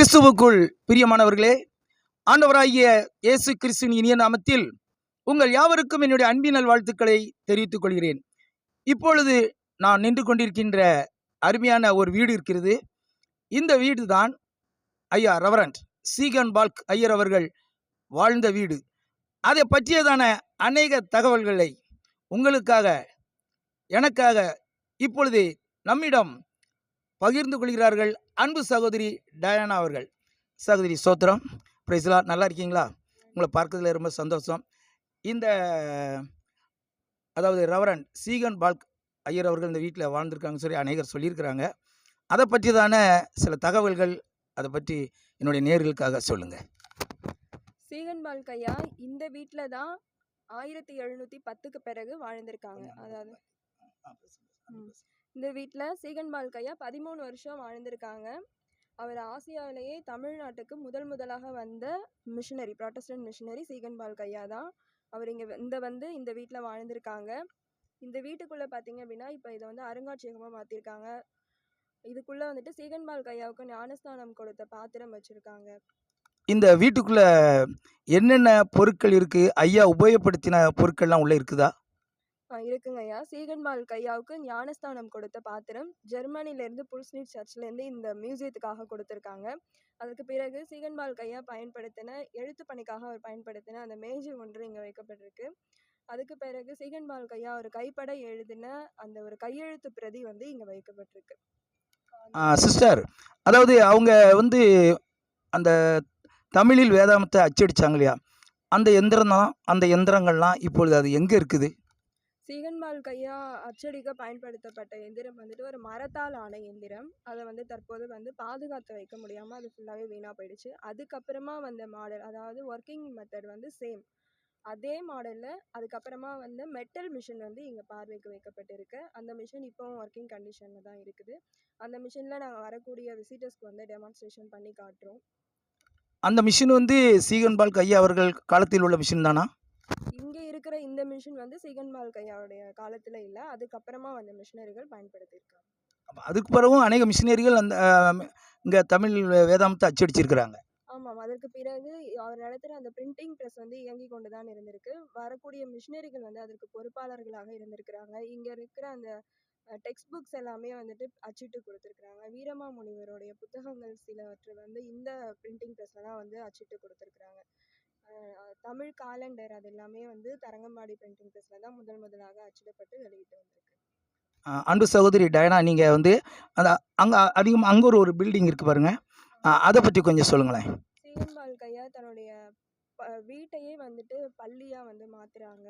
கிறிஸ்துவுக்குள் பிரியமானவர்களே ஆண்டவராகிய இயேசு கிறிஸ்துவின் இனிய நாமத்தில் உங்கள் யாவருக்கும் என்னுடைய அன்பின் வாழ்த்துக்களை தெரிவித்துக் கொள்கிறேன். இப்பொழுது நான் நின்று கொண்டிருக்கின்ற அருமையான ஒரு வீடு இருக்கிறது. இந்த வீடு தான் ஐயா ரெவரண்ட் சீகன் பால்க் ஐயர் அவர்கள் வாழ்ந்த வீடு. அதை பற்றியதான அநேக தகவல்களை உங்களுக்காக எனக்காக இப்பொழுது நம்மிடம் பகிர்ந்து கொள்கிறார்கள் அன்பு சகோதரி டயானா அவர்கள். சகோதரி சோத்திரம் பிரைஸ்லா நல்லா இருக்கீங்களா? உங்களை பார்க்கறதுல ரொம்ப சந்தோஷம். இந்த அதாவது ரெவரண்ட் சீகன் பால்க் ஐயர் அவர்கள் இந்த வீட்டில் வாழ்ந்திருக்காங்கன்னு சொல்லி அநேகர் சொல்லியிருக்கிறாங்க. அதை பற்றியதான சில தகவல்கள் அதை பற்றி என்னுடைய நேர்களுக்காக சொல்லுங்கள் சீகன் பால்கையா இந்த வீட்டில் தான் ஆயிரத்தி எழுநூற்றி பத்துக்கு பிறகு வாழ்ந்திருக்காங்க. அதாவது. இந்த வீட்டில் சீகன் பால்கையா பதிமூணு வருஷம் வாழ்ந்திருக்காங்க. அவர் ஆசியாவிலேயே தமிழ்நாட்டுக்கு முதல் முதலாக வந்த மிஷினரி ப்ராட்டஸ்டன்ட் மிஷினரி சீகன் பால்கையா தான் அவர் இங்கே இந்த வந்து இந்த வீட்டில் வாழ்ந்திருக்காங்க. இந்த வீட்டுக்குள்ளே பார்த்தீங்க அப்படின்னா இப்போ இதை வந்து அருங்காட்சியகமாக மாற்றிருக்காங்க இதுக்குள்ளே வந்துட்டு சீகன் பால்கையாவுக்கு ஞானஸ்தானம் கொடுத்த பாத்திரம் வச்சுருக்காங்க. இந்த வீட்டுக்குள்ளே என்னென்ன பொருட்கள் இருக்குது ஐயா உபயோகப்படுத்தின பொருட்கள்லாம் உள்ளே இருக்குதா? இருக்குங்கய்யா சீகன்பால் கையாவுக்கு ஞானஸ்தானம் கொடுத்த பாத்திரம் ஜெர்மனிலேருந்து புல்ஸ்னிட் சர்ச்லேருந்து இந்த மியூசியத்துக்காக கொடுத்துருக்காங்க. அதுக்கு பிறகு சீகன்பால் கையா பயன்படுத்தின எழுத்து பணிக்காக அவர் பயன்படுத்தின அந்த மேஜை ஒன்று இங்கே வைக்கப்பட்டிருக்கு. அதுக்கு பிறகு சீகன்பால் கையா ஒரு கைப்பட எழுதின அந்த ஒரு கையெழுத்து பிரதி வந்து இங்கே வைக்கப்பட்டிருக்கு. சிஸ்டர் அதாவது அவங்க வந்து அந்த தமிழில் வேதாமத்தை அச்சடித்தாங்க இல்லையா? அந்த எந்திரம் தான் அந்த எந்திரங்கள்லாம் இப்பொழுது அது எங்கே இருக்குது? சீகன்பால் கையா அச்சடிக்க பயன்படுத்தப்பட்ட எந்திரம் வந்துட்டு ஒரு மரத்தால் ஆன எந்திரம். அதை வந்து தற்போது வந்து பாதுகாத்து வைக்க முடியாமல் அது ஃபுல்லாகவே வீணாக போயிடுச்சு. அதுக்கப்புறமா வந்த மாடல் அதாவது ஒர்க்கிங் மெத்தட் வந்து சேம் அதே மாடலில் அதுக்கப்புறமா வந்து மெட்டல் மிஷின் வந்து இங்கே பார்வைக்கு வைக்கப்பட்டிருக்கு. அந்த மிஷின் இப்போவும் ஒர்க்கிங் கண்டிஷனில் தான் இருக்குது. அந்த மிஷினில் நாங்கள் வரக்கூடிய விசிட்டர்ஸ்க்கு வந்து டெமான்ஸ்ட்ரேஷன் பண்ணி காட்டுறோம். அந்த மிஷின் வந்து சீகன்பால் கையா அவர்கள் காலத்தில் உள்ள மிஷின் தானா? மிஷின் வந்து சீகன்பால் கையாவுடைய காலத்தில் இல்லை. அதுக்கப்புறமா வந்த மிஷினரிகள் பயன்படுத்தியிருக்காங்க. அதுக்கு பிறகும் அநேக மிஷினரிகள் அந்த இங்கே தமிழ் வேதாமத்தை அச்சடிச்சிருக்கிறாங்க ஆமாம் அதற்கு பிறகு அவர் நடத்துகிற அந்த பிரிண்டிங் ப்ரெஸ் வந்து இயங்கி கொண்டு தான் இருந்திருக்கு. வரக்கூடிய மிஷினரிகள் வந்து அதற்கு பொறுப்பாளர்களாக இருந்திருக்கிறாங்க. இங்கே இருக்கிற அந்த டெக்ஸ்ட் புக்ஸ் எல்லாமே வந்துட்டு அச்சிட்டு கொடுத்துருக்குறாங்க. வீரமா முனிவருடைய புத்தகங்கள் சிலவற்றை வந்து இந்த பிரிண்டிங் ப்ரெஸ்ஸில் தான் வந்து அச்சிட்டு கொடுத்துருக்குறாங்க. தமிழ் காலண்டர் அது எல்லாமே வந்து தரங்கம்பாடி பிரிண்டிங் ப்ரெஸ்ஸில் தான் முதல் முதலாக அச்சிடப்பட்டு வெளியிட்டு வந்திருக்கு. அன்பு சகோதரி டயனா நீங்கள் வந்து அந்த அங்கே அதிகமாக அங்கே ஒரு ஒரு பில்டிங் இருக்குது பாருங்கள் அதை பற்றி கொஞ்சம் சொல்லுங்களேன். சீகன்பால் கையா தன்னுடைய வீட்டையே வந்துட்டு பள்ளியாக வந்து மாற்றுறாங்க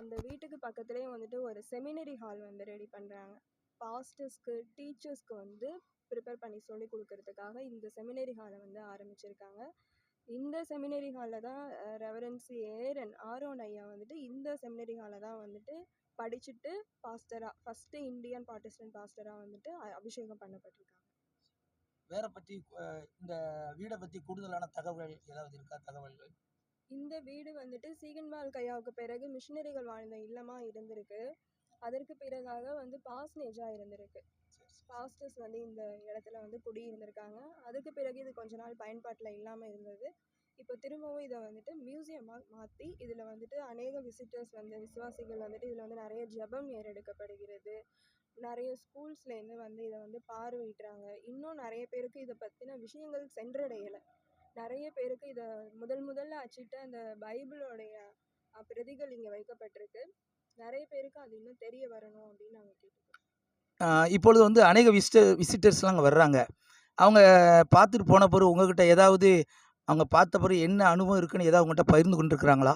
அந்த வீட்டுக்கு பக்கத்துலேயே வந்துட்டு ஒரு செமினரி ஹால் வந்து ரெடி பண்ணுறாங்க பாஸ்டர்ஸ்க்கு டீச்சர்ஸ்க்கு வந்து ப்ரிப்பேர் பண்ணி சொல்லி கொடுக்கறதுக்காக இந்த செமினரி ஹாலை வந்து ஆரம்பிச்சிருக்காங்க. இந்த செமினரி ஹாலில் தான் ரெவரன்சி ஏர் அண்ட் ஆரோன் ஐயா வந்துட்டு இந்த செமினரி ஹாலில் தான் வந்துட்டு படிச்சுட்டு பாஸ்டராக ஃபஸ்ட்டு இந்தியன் பாட்டிஸ்டன் பாஸ்டராக வந்துட்டு அபிஷேகம் பண்ணப்பட்டிருக்காங்க. வேற பற்றி இந்த வீடை பற்றி கூடுதலான தகவல்கள் ஏதாவது இருக்கா தகவல்கள்? இந்த வீடு வந்துட்டு சீகன்பால் கையாவுக்கு பிறகு மிஷினரிகள் வாழ்ந்த இல்லமா இருந்திருக்கு. அதற்கு பிறகாக வந்து பாஸ்னேஜா இருந்திருக்கு. பாஸ்டர்ஸ் வந்து இந்த இடத்துல வந்து குடியிருந்திருக்காங்க அதுக்கு பிறகு இது கொஞ்ச நாள் பயன்பாட்டில் இல்லாமல் இருந்தது. இப்போ திரும்பவும் இதை வந்துட்டு மியூசியமாக மாற்றி இதில் வந்துட்டு அநேக விசிட்டர்ஸ் வந்து விசுவாசிகள் வந்துட்டு இதில் வந்து நிறைய ஜெபம் ஏறெடுக்கப்படுகிறது. நிறைய ஸ்கூல்ஸ்லேருந்து வந்து இதை வந்து பார்வையிடுறாங்க. இன்னும் நிறைய பேருக்கு இதை பற்றின விஷயங்கள் சென்றடையலை. நிறைய பேருக்கு இதை முதல் முதல்ல அச்சிட்ட அந்த பைபிளோடைய பிரதிகள் இங்கே வைக்கப்பட்டிருக்கு. நிறைய பேருக்கு அது இன்னும் தெரிய வரணும் அப்படின்னு நாங்கள் கேட்டுக்கிறோம். இப்பொழுது வந்து அநேக விசிட்டர் விசிட்டர்ஸ்லாம் அங்கே வர்றாங்க. அவங்க பார்த்துட்டு போன பிறகு உங்ககிட்ட ஏதாவது அவங்க பார்த்த பிறகு என்ன அனுபவம் இருக்குன்னு ஏதாவது உங்கள்கிட்ட பகிர்ந்து கொண்டிருக்கிறாங்களா?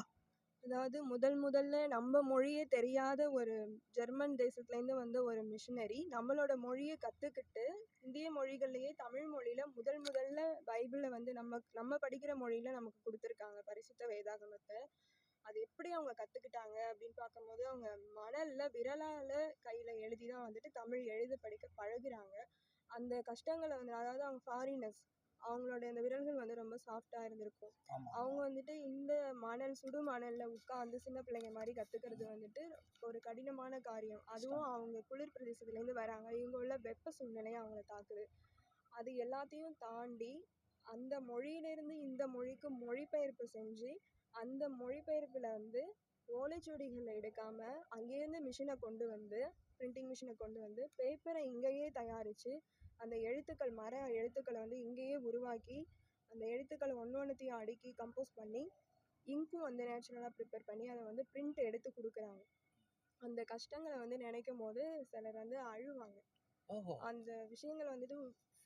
அதாவது முதல் முதல்ல நம்ம மொழியே தெரியாத ஒரு ஜெர்மன் தேசத்துலேருந்து வந்த ஒரு மிஷினரி. நம்மளோட மொழியை கற்றுக்கிட்டு இந்திய மொழிகள்லேயே தமிழ் மொழியில் முதல் முதல்ல பைபிளை வந்து நம்ம நம்ம படிக்கிற மொழியில் நமக்கு கொடுத்துருக்காங்க பரிசுத்த வேதாகமத்தை. அது எப்படி அவங்க கற்றுக்கிட்டாங்க அப்படின்னு பார்க்கும்போது அவங்க மணலில் விரலால் கையில் எழுதி தான் வந்துட்டு தமிழ் எழுத படிக்க பழகுறாங்க. அந்த கஷ்டங்களை வந்து அதாவது அவங்க ஃபாரினர்ஸ் அவங்களோட அந்த விரல்கள் வந்து ரொம்ப சாஃப்டாக இருந்திருக்கும். அவங்க வந்துட்டு இந்த மணல் சுடு மணல்ல உட்காந்து சின்ன பிள்ளைங்க மாதிரி கத்துக்கிறது வந்துட்டு ஒரு கடினமான காரியம். அதுவும் அவங்க குளிர் பிரதேசத்துலேருந்து வராங்க. இவங்க உள்ள வெப்ப சூழ்நிலை அவங்கள தாக்குது. அது எல்லாத்தையும் தாண்டி அந்த மொழியிலிருந்து இந்த மொழிக்கு மொழிபெயர்ப்பு செஞ்சு அந்த மொழிபெயர்ப்பில் வந்து ஓலைச்சுவடிகளை எடுக்காம அங்கேருந்து மிஷினை கொண்டு வந்து பிரிண்டிங் மிஷினை கொண்டு வந்து பேப்பரை இங்கேயே தயாரித்து அந்த எழுத்துக்கள் மர எழுத்துக்களை வந்து இங்கேயே உருவாக்கி அந்த எழுத்துக்களை ஒன்று ஒன்றுத்தையும் அடுக்கி கம்போஸ் பண்ணி இங்க்கும் வந்து நேச்சுரலாக ப்ரிப்பேர் பண்ணி அதை வந்து பிரிண்ட் எடுத்து கொடுக்குறாங்க. அந்த கஷ்டங்களை வந்து நினைக்கும் போது சிலர் வந்து அழுவாங்க. அந்த விஷயங்களை வந்துட்டு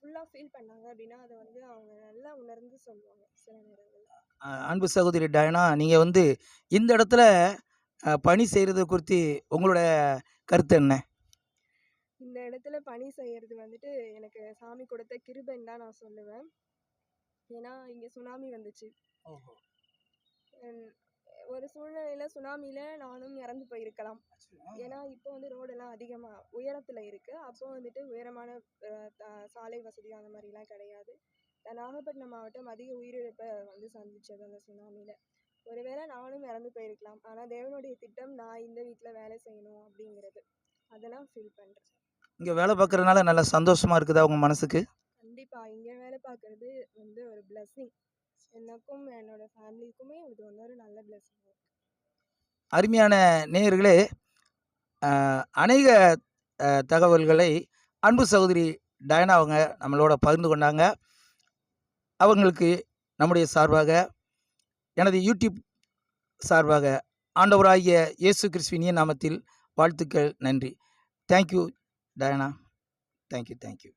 ஃபுல்லாக ஃபீல் பண்ணாங்க அப்படின்னா அதை வந்து அவங்க நல்லா உணர்ந்து சொல்லுவாங்க சில நேரங்களில். அன்பு சகோதரி டயனா நீங்கள் வந்து இந்த இடத்துல பணி செய்கிறது குறித்து உங்களோட கருத்து என்ன? இந்த இடத்துல பணி செய்யறது வந்துட்டு எனக்கு சாமி கொடுத்த கிருபைன்னு தான் நான் சொல்லுவேன். ஏன்னா இங்கே சுனாமி வந்துச்சு. ஒரு சூழ்நிலையில சுனாமியில நானும் இறந்து போயிருக்கலாம். ஏன்னா இப்போ வந்து ரோடெல்லாம் அதிகமாக உயரத்தில் இருக்குது அப்போ வந்துட்டு உயரமான சாலை வசதி அந்த மாதிரிலாம் கிடையாது. நாகப்பட்டினம் மாவட்டம் அதிக உயிரிழப்பை வந்து சந்திச்சது அந்த சுனாமியில். ஒருவேளை நானும் இறந்து போயிருக்கலாம். ஆனால் தேவனுடைய திட்டம் நான் இந்த வீட்டில் வேலை செய்யணும் அப்படிங்கிறது. அதெல்லாம் ஃபீல் பண்ணுறேன் இங்கே வேலை பார்க்குறதுனால நல்லா சந்தோஷமாக இருக்குதா உங்கள் மனசுக்கு? கண்டிப்பாக இங்கே வேலை பார்க்குறது வந்து ஒரு பிளெஸ்ஸிங் எனக்கும் என்னோட ஃபேமிலிக்குமே இது வந்து ஒரு நல்ல பிளெஸிங் அருமையான நேயர்களே அநேக தகவல்களை அன்பு சகோதரி டயனா அவங்க நம்மளோட பகிர்ந்து கொண்டாங்க. அவங்களுக்கு நம்முடைய சார்பாக எனது யூடியூப் சார்பாக ஆண்டவராகிய இயேசு கிறிஸ்துவினிய நாமத்தில் வாழ்த்துக்கள் நன்றி. Thank you Diana. Thank you thank you